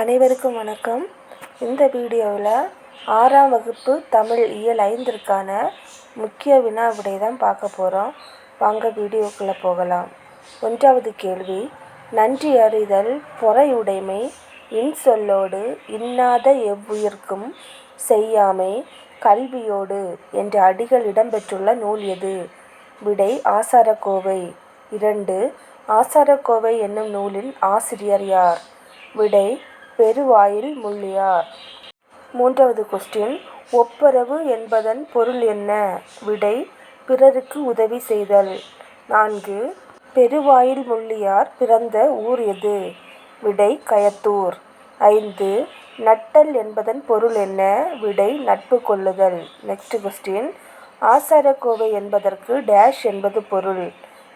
அனைவருக்கும் வணக்கம். இந்த வீடியோவில் ஆறாம் வகுப்பு தமிழ் இயல் ஐந்திற்கான முக்கிய வினா விடை தான் பார்க்க போகிறோம் வாங்க வீடியோக்குள்ளே போகலாம். ஒன்றாவது கேள்வி. நன்றி அறிதல் பொறையுடைமை இன்சொல்லோடு இன்னாத எவ்வுயிர்க்கும் செய்யாமை கல்வியோடு என்ற அடிகள் இடம்பெற்றுள்ள நூல் எது? விடை ஆசாரக்கோவை. இரண்டு. ஆசாரக்கோவை என்னும் நூலின் ஆசிரியர் யார்? விடை பெருவாயில் முள்ளியார். மூன்றாவது கொஸ்டின் ஒப்புரவு என்பதன் பொருள் என்ன? விடை பிறருக்கு உதவி செய்தல். நான்கு பெருவாயில் முள்ளியார் பிறந்த ஊர் எது? விடை கயத்தூர். ஐந்து நட்டல் என்பதன் பொருள் என்ன? விடை நட்பு கொள்ளுதல். நெக்ஸ்ட் கொஸ்டின் ஆசாரக்கோவை என்பதற்கு டேஷ் என்பது பொருள்.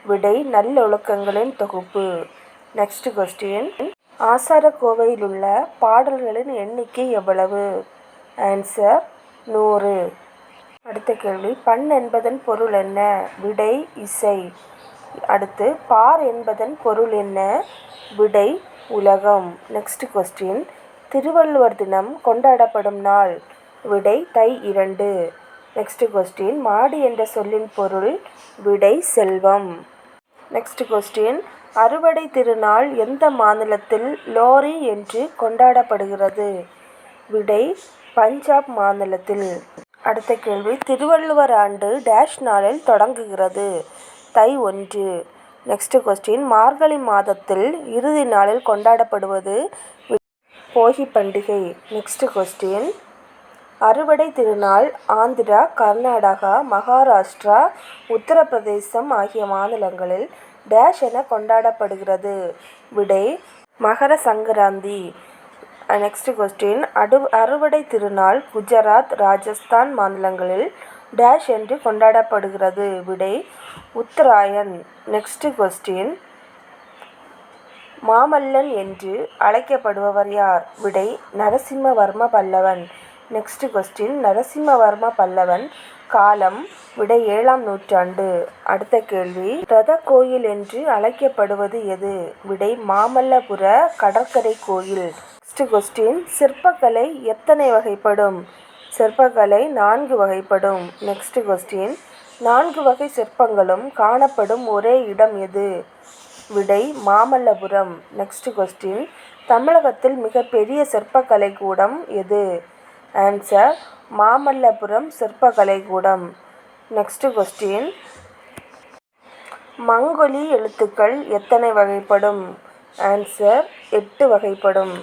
விடை நல்லொழுக்கங்களின் தொகுப்பு. நெக்ஸ்ட் கொஸ்டின் ஆசாரக்கோவையிலுள்ள பாடல்களின் எண்ணிக்கை எவ்வளவு? ஆன்சர் நூறு. அடுத்த கேள்வி பண் என்பதன் பொருள் என்ன? விடை இசை. அடுத்து பார் என்பதன் பொருள் என்ன? விடை உலகம். நெக்ஸ்ட் கொஸ்டின் திருவள்ளுவர் தினம் கொண்டாடப்படும் நாள். விடை தை இரண்டு. நெக்ஸ்ட் கொஸ்டின் மாடு என்ற சொல்லின் பொருள் விடை செல்வம். நெக்ஸ்ட் கொஸ்டின் அறுவடை திருநாள் எந்த மாநிலத்தில் லோரி என்று கொண்டாடப்படுகிறது? விடை பஞ்சாப் மாநிலத்தில். அடுத்த கேள்வி. திருவள்ளுவர் ஆண்டு டேஷ் நாளில் தொடங்குகிறது. தை ஒன்று. நெக்ஸ்ட் கொஸ்டின் மார்கழி மாதத்தில் இறுதி நாளில் கொண்டாடப்படுவது? போகி பண்டிகை. நெக்ஸ்ட் கொஸ்டின் அறுவடை திருநாள் ஆந்திரா கர்நாடகா மகாராஷ்டிரா உத்தரப்பிரதேசம் ஆகிய மாநிலங்களில் டேஷ் என கொண்டாடப்படுகிறது. விடை மகர சங்கராந்தி. நெக்ஸ்ட் கொஸ்டின் அடு அறுவடை திருநாள் குஜராத் ராஜஸ்தான் மாநிலங்களில் டேஷ் என்று கொண்டாடப்படுகிறது. விடை உத்தராயன். நெக்ஸ்ட் கொஸ்டின் மாமல்லன் என்று அழைக்கப்படுபவர் யார்? விடை நரசிம்மவர்ம பல்லவன். நெக்ஸ்ட் கொஸ்டின் நரசிம்மவர்ம பல்லவன் காலம் விடை ஏழாம் நூற்றாண்டு. அடுத்த கேள்வி. ரத கோயில் என்று அழைக்கப்படுவது எது? விடை மாமல்லபுர கடற்கரை கோயில். நெக்ஸ்ட் கொஸ்டின் சிற்பக்கலை எத்தனை வகைப்படும்? சிற்பக்கலை நான்கு வகைப்படும். நெக்ஸ்ட் கொஸ்டின் நான்கு வகை சிற்பங்களும் காணப்படும் ஒரே இடம் எது? விடை மாமல்லபுரம். நெக்ஸ்ட் கொஸ்டின் தமிழகத்தில் மிகப்பெரிய சிற்பக்கலை கூடம் எது? ஆன்சர் மாமல்லபுரம் சிற்பக்கலைக்கூடம் கூடம் கொஸ்டின் மங்கொலி எழுத்துக்கள் எத்தனை வகைப்படும்? ஆன்சர் எட்டு வகைப்படும்.